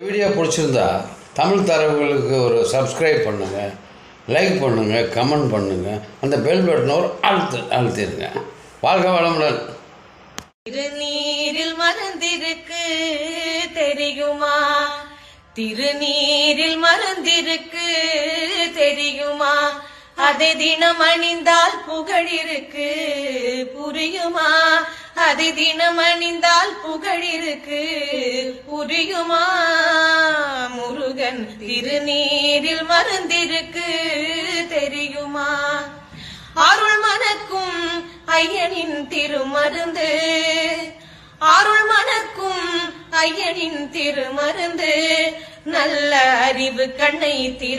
Video பிடிச்சிருந்தா தமிழ் தரவுகளுக்கு ஒரு subscribe பண்ணுங்கள் லைக் பண்ணுங்கள் கமெண்ட் பண்ணுங்கள் அந்த பெல் பட்டனை ஒரு அழுத்து அழுத்திடுங்க. வாழ்க வளமுடன். திருநீரில் மறந்திருக்கு தெரியுமா? திருநீரில் மறந்திருக்கு தெரியுமா? அதை தினம் அணிந்தால் புகழிருக்கு புரியுமா? அதை தினம் அணிந்தால் புகழிருக்கு புரியுமா? முருகன் திருநீரில் மருந்திருக்கு தெரியுமா? அருள் மணக்கும் ஐயனின் திருமருந்து அருள் மணக்கும் ஐயனின் திருமருந்து நல்ல அறிவு கண்ணை திற